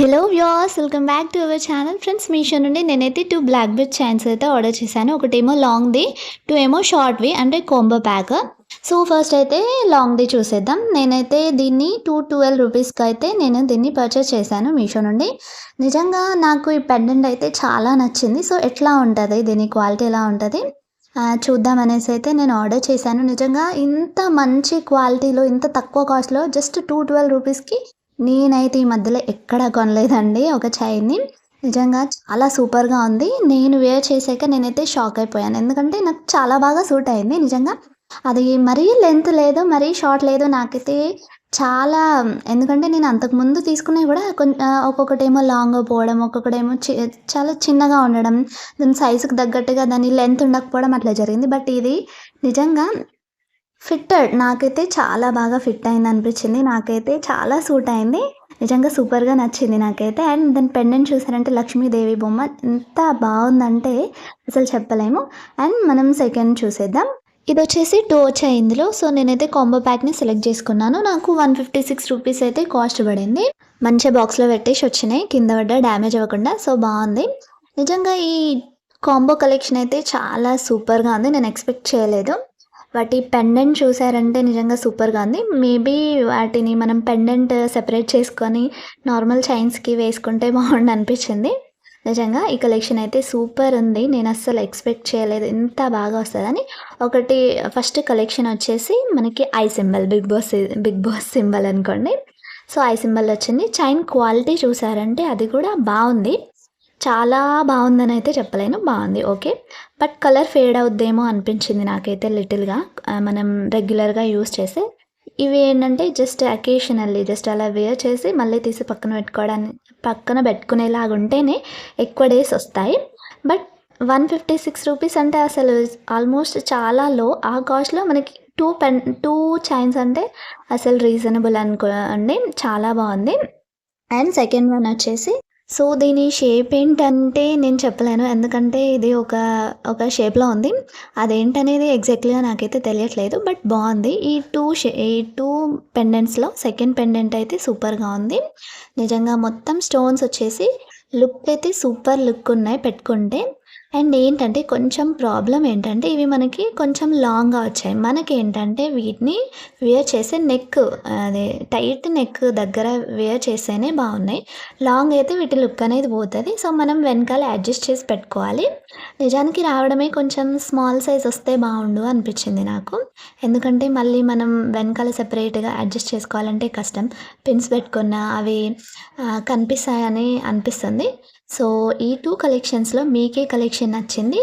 Hello viewers welcome back to our channel. Friends Meesho నుండి నేనైతే two black bead chains అయితే order చేశాను. ఒకటేమో లాంగ్ది టూ ఏమో షార్ట్వి అంటే కోంబో ప్యాక్ సో ఫస్ట్ అయితే లాంగ్ది చూసేద్దాం. నేనైతే దీన్ని టూ ట్వెల్వ్ రూపీస్కి అయితే నేను దీన్ని పర్చేస్ చేశాను మీషో నుండి. నిజంగా నాకు ఈ పెండెంట్ అయితే చాలా నచ్చింది. సో ఎట్లా ఉంటుంది? దీని క్వాలిటీ ఎలా ఉంటుంది? చూద్దామనేసి చూద్దాం అనేసి అయితే నేను ఆర్డర్ చేశాను. నిజంగా ఇంత మంచి క్వాలిటీలో ఇంత తక్కువ కాస్ట్లో జస్ట్ టూ ట్వెల్వ్ రూపీస్కి నేనైతే ఈ మధ్యలో ఎక్కడ కొనలేదండి ఒక చైన్ని నిజంగా చాలా సూపర్గా ఉంది. నేను వేర్ చేసాక నేనైతే షాక్ అయిపోయాను. ఎందుకంటే నాకు చాలా బాగా సూట్ అయింది నిజంగా. అది మరీ లెంత్ లేదు మరీ షార్ట్ లేదు నాకైతే చాలా ఎందుకంటే నేను అంతకుముందు తీసుకున్నవి కూడా కొంచెం ఒక్కొక్కటేమో లాంగ్ పోవడం ఒక్కొక్కటేమో చి చాలా చిన్నగా ఉండడం దాని సైజుకి తగ్గట్టుగా దాని లెంత్ ఉండకపోవడం అట్లా జరిగింది. బట్ ఇది నిజంగా ఫిట్టెడ్ నాకైతే చాలా బాగా ఫిట్ అయింది అనిపించింది నాకైతే చాలా సూట్ అయింది. నిజంగా సూపర్గా నచ్చింది నాకైతే. అండ్ దాని పెండెంట్ చూసారంటే లక్ష్మీదేవి బొమ్మ ఎంత బాగుందంటే అసలు చెప్పలేము. అండ్ మనం సెకండ్ చూసేద్దాం. ఇది వచ్చేసి టూ వచ్చాయి ఇందులో. సో నేనైతే కాంబో ప్యాక్ని సెలెక్ట్ చేసుకున్నాను. నాకు వన్ ఫిఫ్టీ సిక్స్ రూపీస్ అయితే కాస్ట్ పడింది. మంచిగా బాక్స్లో పెట్టేసి వచ్చినాయి. కింద పడ్డ డ్యామేజ్ అవ్వకుండా. సో బాగుంది. నిజంగా ఈ కాంబో కలెక్షన్ అయితే చాలా సూపర్గా ఉంది. నేను ఎక్స్పెక్ట్ చేయలేదు. వాటి పెండెంట్ చూసారంటే నిజంగా సూపర్గా ఉంది. మేబీ వాటిని మనం పెండెంట్ సెపరేట్ చేసుకొని నార్మల్ చైన్స్కి వేసుకుంటే బాగుండు అనిపించింది. నిజంగా ఈ కలెక్షన్ అయితే సూపర్ ఉంది. నేను అస్సలు ఎక్స్పెక్ట్ చేయలేదు. ఇంత బాగా వస్తుందని. ఒకటి ఫస్ట్ కలెక్షన్ వచ్చేసి మనకి I symbol big boss big boss symbol అనుకోండి. సో ఐ సింబల్ వచ్చింది. చైన్ క్వాలిటీ చూసారంటే అది కూడా బాగుంది. చాలా బాగుందని అయితే చెప్పలేను. బాగుంది. ఓకే. బట్ కలర్ ఫేడ్ అవుద్దేమో అనిపించింది నాకైతే లిటిల్గా. మనం రెగ్యులర్గా యూస్ చేసే. ఇవి ఏంటంటే జస్ట్ అకేషనల్లీ జస్ట్ అలా వేర్ చేసి మళ్ళీ తీసి పక్కన పెట్టుకోవడానికి పక్కన పెట్టుకునేలాగా ఉంటేనే ఎక్కువ డేస్ వస్తాయి. But one fifty six rupees అంటే అసలు ఆల్మోస్ట్ చాలా లో. ఆ కాస్ట్లో మనకి టూ పెన్ టూ చైన్స్ అంటే అసలు రీజనబుల్ అనుకోండి చాలా బాగుంది. అండ్ సెకండ్ వన్ వచ్చేసి సో దీని షేప్ ఏంటంటే నేను చెప్పలేను. ఎందుకంటే ఇది ఒక ఒక షేప్లో ఉంది. అదేంటనేది ఎగ్జాక్ట్లీగా నాకైతే తెలియట్లేదు బట్ బాగుంది. ఈ టూ షే ఈ టూ పెండెంట్స్లో సెకండ్ పెండెంట్ అయితే సూపర్గా ఉంది. నిజంగా మొత్తం స్టోన్స్ వచ్చేసి లుక్ అయితే సూపర్ లుక్ ఉన్నాయి పెట్టుకుంటే. అండ్ ఏంటంటే కొంచెం ప్రాబ్లం ఏంటంటే ఇవి మనకి కొంచెం లాంగ్గా వచ్చాయి. మనకి ఏంటంటే వీటిని వేర్ చేసే నెక్ అదే టైట్ నెక్ దగ్గర వేర్ చేస్తేనే బాగున్నాయి. లాంగ్ అయితే వీటి లుక్ అనేది పోతుంది. సో మనం వెనకాల అడ్జస్ట్ చేసి పెట్టుకోవాలి. నిజానికి రావడమే కొంచెం స్మాల్ సైజ్ వస్తే బాగుండు అనిపించింది నాకు. ఎందుకంటే మళ్ళీ మనం వెనకాల సెపరేట్గా అడ్జస్ట్ చేసుకోవాలంటే కష్టం. పిన్స్ పెట్టుకున్న అవి కనిపిస్తాయని అనిపిస్తుంది. సో ఈ టూ కలెక్షన్స్లో మీకే కలెక్షన్ నచ్చింది.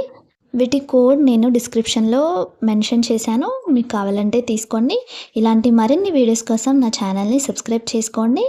వీటి కోడ్ నేను డిస్క్రిప్షన్లో మెన్షన్ చేశాను. మీకు కావాలంటే తీసుకోండి. ఇలాంటి మరిన్ని వీడియోస్ కోసం నా ఛానల్ని సబ్స్క్రైబ్ చేసుకోండి.